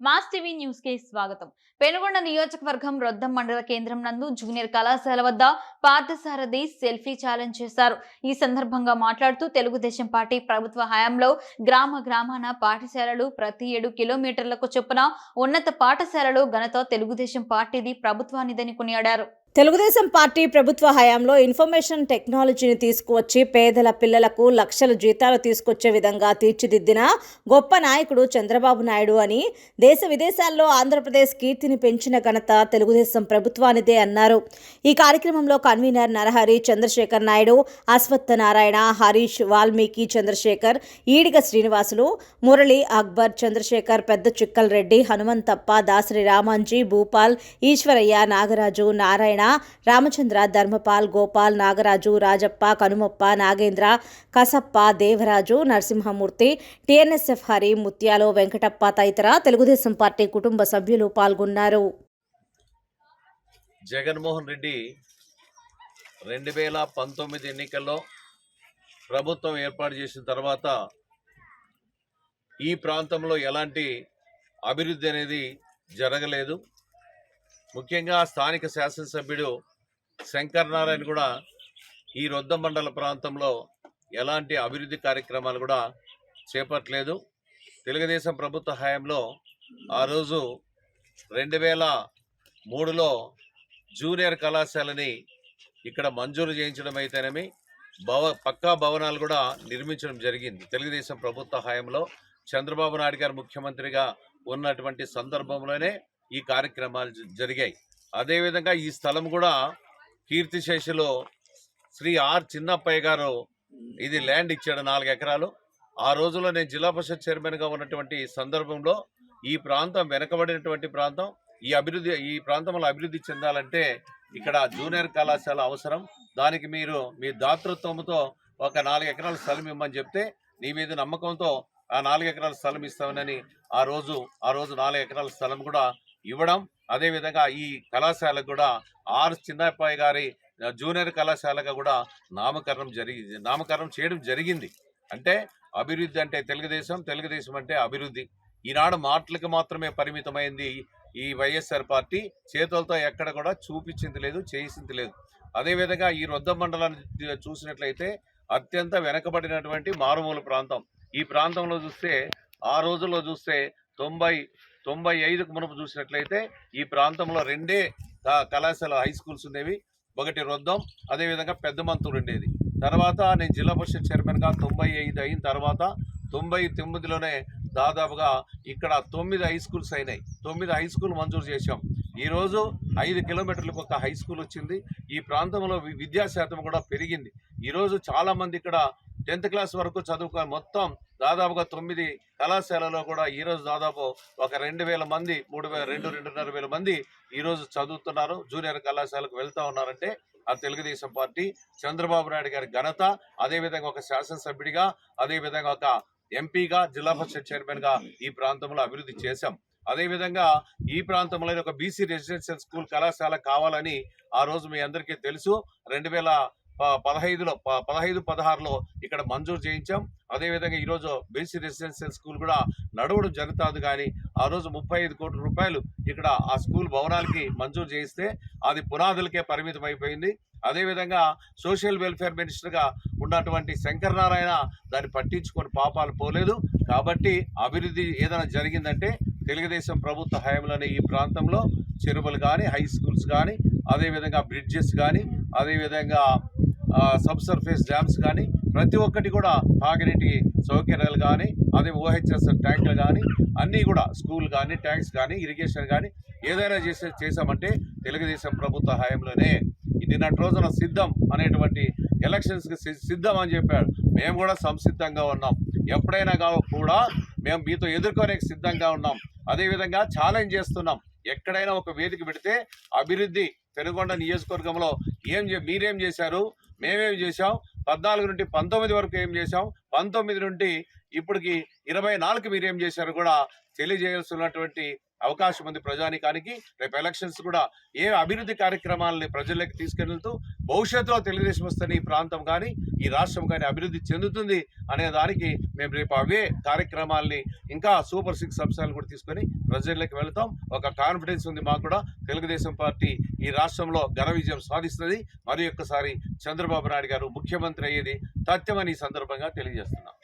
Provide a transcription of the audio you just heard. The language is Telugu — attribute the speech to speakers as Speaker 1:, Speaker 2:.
Speaker 1: మాస్ టీవీ న్యూస్కి స్వాగతం. పెనుగొండ నియోజకవర్గం రొద్దం మండల కేంద్రం నందు జూనియర్ కళాశాల వద్ద పార్థసారథి సెల్ఫీ ఛాలెంజ్ చేశారు. ఈ సందర్భంగా మాట్లాడుతూ తెలుగుదేశం పార్టీ ప్రభుత్వ హయాంలో గ్రామ గ్రామాన పాఠశాలలు ప్రతి ఏడు కిలోమీటర్లకు చొప్పున ఉన్నత పాఠశాలలు ఘనత తెలుగుదేశం పార్టీది ప్రభుత్వానిదని కొనియాడారు.
Speaker 2: తెలుగుదేశం పార్టీ ప్రభుత్వ హయాంలో ఇన్ఫర్మేషన్ టెక్నాలజీని తీసుకువచ్చి పేదల పిల్లలకు లక్షల జీతాలు తీసుకొచ్చే విధంగా తీర్చిదిద్దిన గొప్ప నాయకుడు చంద్రబాబు నాయుడు అని దేశ విదేశాల్లో ఆంధ్రప్రదేశ్ కీర్తిని పెంచిన ఘనత తెలుగుదేశం ప్రభుత్వానిదే అన్నారు. ఈ కార్యక్రమంలో కన్వీనర్ నరహరి చంద్రశేఖర్ నాయుడు అశ్వత్థ నారాయణ హరీష్ వాల్మీకి చంద్రశేఖర్ ఈడిగ శ్రీనివాసులు మురళి అక్బర్ చంద్రశేఖర్ పెద్ద చిక్కల్ రెడ్డి హనుమంతప్ప దాసరి రామాంజీ భూపాల్ ఈశ్వరయ్య నాగరాజు నారాయణ రామచంద్ర ధర్మపాల్ గోపాల్ నాగరాజు రాజప్ప కనుమప్ప నాగేంద్ర కసప్ప దేవరాజు నరసింహమూర్తి టీఎన్ఎస్ఎఫ్ హరి ముత్యాలు వెంకటప్ప తదితర తెలుగుదేశం పార్టీ కుటుంబ సభ్యులు పాల్గొన్నారు.
Speaker 3: జగన్మోహన్ రెడ్డి రెండు వేల పంతొమ్మిది ఎన్నికల్లో ప్రభుత్వం ఏర్పాటు చేసిన తర్వాత ఈ ప్రాంతంలో ఎలాంటి అభివృద్ధి అనేది జరగలేదు. ముఖ్యంగా స్థానిక శాసనసభ్యుడు శంకర్ నారాయణ కూడా ఈ రొద్ద మండల ప్రాంతంలో ఎలాంటి అభివృద్ధి కార్యక్రమాలు కూడా చేపట్టలేదు. తెలుగుదేశం ప్రభుత్వ హయాంలో ఆ రోజు రెండు వేల మూడులో జూనియర్ కళాశాలని ఇక్కడ మంజూరు చేయించడం అయితేనేమి భవ పక్కా భవనాలు కూడా నిర్మించడం జరిగింది. తెలుగుదేశం ప్రభుత్వ హయాంలో చంద్రబాబు నాయుడు గారు ముఖ్యమంత్రిగా ఉన్నటువంటి సందర్భంలోనే ఈ కార్యక్రమాలు జరిగాయి. అదేవిధంగా ఈ స్థలం కూడా కీర్తిశేషులో శ్రీ ఆర్ చిన్నప్పయ్య గారు ఇది ల్యాండ్ ఇచ్చాడు నాలుగు ఎకరాలు. ఆ రోజుల్లో నేను జిల్లా పరిషత్ చైర్మన్గా ఉన్నటువంటి సందర్భంలో ఈ ప్రాంతం వెనకబడినటువంటి ప్రాంతం ఈ అభివృద్ధి ఈ ప్రాంతంలో అభివృద్ధి చెందాలంటే ఇక్కడ జూనియర్ కళాశాల అవసరం. దానికి మీరు మీ దాతృత్వంతో ఒక నాలుగు ఎకరాల స్థలం ఇమ్మని చెప్తే నీ మీద నమ్మకంతో ఆ నాలుగు ఎకరాల స్థలం ఇస్తామని ఆ రోజు ఆ రోజు నాలుగు ఎకరాల స్థలం కూడా ఇవ్వడం. అదేవిధంగా ఈ కళాశాలకు కూడా ఆర్ చిన్నప్పయ్య గారి జూనియర్ కళాశాలగా కూడా నామకరణం జరిగి నామకరణం చేయడం జరిగింది. అంటే అభివృద్ధి అంటే తెలుగుదేశం తెలుగుదేశం అంటే అభివృద్ధి. ఈనాడు మాటలకు మాత్రమే పరిమితమైంది ఈ వైఎస్ఆర్ పార్టీ. చేతులతో ఎక్కడ కూడా చూపించింది లేదు చేసింది లేదు. అదేవిధంగా ఈ రొద్ద మండలాన్ని చూసినట్లయితే అత్యంత వెనకబడినటువంటి మారుమూల ప్రాంతం. ఈ ప్రాంతంలో చూస్తే ఆ రోజుల్లో చూస్తే తొంభై తొంభై ఐదుకు మునుపు చూసినట్లయితే ఈ ప్రాంతంలో రెండే క- కళాశాల హై స్కూల్స్ ఉండేవి. ఒకటి రొద్దం అదేవిధంగా పెద్ద మంతులు ఉండేది. తర్వాత నేను జిల్లా పరిషత్ చైర్మన్గా తొంభై ఐదు అయిన తర్వాత తొంభై తొమ్మిదిలోనే దాదాపుగా ఇక్కడ తొమ్మిది హై స్కూల్స్ అయినాయి. తొమ్మిది హై స్కూల్ మంజూరు చేశాం. ఈరోజు ఐదు కిలోమీటర్లకు ఒక హై స్కూల్ వచ్చింది. ఈ ప్రాంతంలో విద్యాశాతం విద్యా శాతం కూడా పెరిగింది. ఈరోజు చాలామంది ఇక్కడ టెన్త్ క్లాస్ వరకు చదువుకొని మొత్తం దాదాపుగా తొమ్మిది కళాశాలలో కూడా ఈరోజు దాదాపు ఒక రెండు వేల మంది మూడు వేల రెండు రెండున్నర వేల మంది ఈరోజు చదువుతున్నారు. జూనియర్ కళాశాలకు వెళ్తా ఉన్నారంటే ఆ తెలుగుదేశం పార్టీ. చంద్రబాబు నాయుడు గారి ఘనత అదేవిధంగా ఒక శాసనసభ్యుడిగా అదేవిధంగా ఒక ఎంపీగా జిల్లా పరిషత్ చైర్మన్గా ఈ ప్రాంతంలో అభివృద్ధి చేశాం. అదేవిధంగా ఈ ప్రాంతంలో ఒక బీసీ రెసిడెన్షియల్ స్కూల్ కళాశాల కావాలని ఆ రోజు మీ అందరికీ తెలుసు. రెండు వేల పదహైదులో పదహైదు పదహారులో ఇక్కడ మంజూరు చేయించాం. అదేవిధంగా ఈరోజు బీసీ రెసిడెన్షియల్ స్కూల్ కూడా నడవడం జరుగుతుంది కానీ ఆ రోజు ముప్పై ఐదు కోట్ల రూపాయలు ఇక్కడ ఆ స్కూల్ భవనాలకి మంజూరు చేయిస్తే అది పునాదులకే పరిమితం అయిపోయింది. అదేవిధంగా సోషల్ వెల్ఫేర్ మినిస్టర్గా ఉన్నటువంటి శంకర్ నారాయణ దాన్ని పట్టించుకొని పాపాలు పోలేదు. కాబట్టి అభివృద్ధి ఏదైనా జరిగిందంటే తెలుగుదేశం ప్రభుత్వ హయాంలోనే ఈ ప్రాంతంలో చెరువులు కానీ హై స్కూల్స్ కానీ అదేవిధంగా బ్రిడ్జెస్ కానీ అదేవిధంగా సబ్ సర్ఫేస్ డ్యామ్స్ కానీ ప్రతి ఒక్కటి కూడా తాగినీటి సౌకర్యాలు కానీ అదే ఓహెచ్ఎస్ ట్యాంకులు కానీ అన్నీ కూడా స్కూల్ కానీ ట్యాంక్స్ కానీ ఇరిగేషన్ కానీ ఏదైనా చేసే చేశామంటే తెలుగుదేశం ప్రభుత్వ హయాంలోనే నిన్నటి రోజున సిద్ధం అనేటువంటి ఎలక్షన్స్కి సిద్ధం అని చెప్పాడు. మేము కూడా సంసిద్ధంగా ఉన్నాం. ఎప్పుడైనా కావు కూడా మేము మీతో ఎదుర్కొనే సిద్ధంగా ఉన్నాం. అదేవిధంగా ఛాలెంజ్ చేస్తున్నాం. ఎక్కడైనా ఒక వేదిక పెడితే అభివృద్ధి పెనుగొండ నియోజకవర్గంలో ఏం చే- మీరేం చేశారు? మేమేం చేశాం? పద్నాలుగు నుండి పంతొమ్మిది వరకు ఏం చేశాం? పంతొమ్మిది నుండి ఇప్పటికి ఇరవై నాలుగు మీరు ఏం చేశారు కూడా తెలియజేయాల్సినటువంటి అవకాశం ఉంది ప్రజానికానికి. రేపు ఎలక్షన్స్ కూడా ఏ అభివృద్ధి కార్యక్రమాలని ప్రజల్లోకి తీసుకెళ్తూ భవిష్యత్తులో తెలుగుదేశం వస్తే ఈ ప్రాంతం కానీ ఈ రాష్ట్రం కానీ అభివృద్ధి చెందుతుంది అనే దానికి మేము రేపు అవే కార్యక్రమాల్ని ఇంకా సూపర్ సిక్స్ అంశాలను కూడా తీసుకొని ప్రజల్లోకి వెళ్తాం. ఒక కాన్ఫిడెన్స్ ఉంది మాకు కూడా. తెలుగుదేశం పార్టీ ఈ రాష్ట్రంలో ఘన విజయం సాధిస్తుంది. మరి ఒక్కసారి చంద్రబాబు నాయుడు గారు ముఖ్యమంత్రి అయ్యేది తథ్యమని ఈ సందర్భంగా తెలియజేస్తున్నాం.